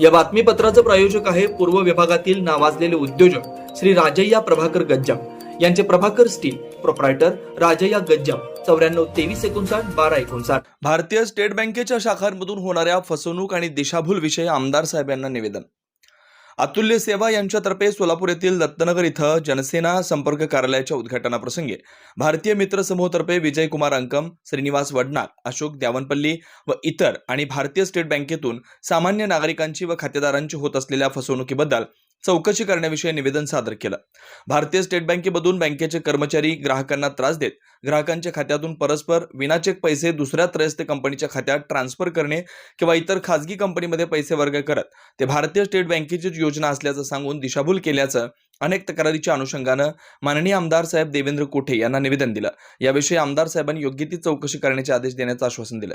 या बातमीपत्राचं प्रायोजक आहे पूर्व विभागातील नावाजलेले उद्योजक श्री राजय्या प्रभाकर गज्जाम. यांचे प्रभाकर स्टील प्रोप्रायटर राजय्या गज्जाम. चौऱ्याण्णव तेवीस एकोणसाठ बारा एकोणसाठ. भारतीय स्टेट बँकेच्या शाखांमधून होणाऱ्या फसवणूक आणि दिशाभूल विषयी आमदार साहेब यांना निवेदन. अतुल्य सेवा यांच्यातर्फे सोलापूर येथील दत्तनगर इथं जनसेना संपर्क कार्यालयाच्या उद्घाटनाप्रसंगी भारतीय मित्र समूहातर्फे विजयकुमार अंकम श्रीनिवास वडनाक अशोक द्यावनपल्ली व इतर आणि भारतीय स्टेट बँकेतून सामान्य नागरिकांची व खातेदारांची होत असलेल्या फसवणुकीबद्दल चौकशी करण्याविषयी निवेदन सादर केलं. भारतीय स्टेट बँकेमधून बँकेचे कर्मचारी ग्राहकांना त्रास देत ग्राहकांच्या खात्यातून परस्पर विनाचेक पैसे दुसऱ्या त्रयस्थ कंपनीच्या खात्यात ट्रान्सफर करणे किंवा इतर खाजगी कंपनीमध्ये पैसे वर्ग करत ते भारतीय स्टेट बँकेचीच योजना असल्याचं सांगून दिशाभूल केल्याचं अनेक तक्रारीच्या अनुषंगानं माननीय आमदार साहेब देवेंद्र कोठे यांना निवेदन दिलं. याविषयी आमदार साहेबांनी योग्य ती चौकशी करण्याचे आदेश देण्याचं आश्वासन दिलं.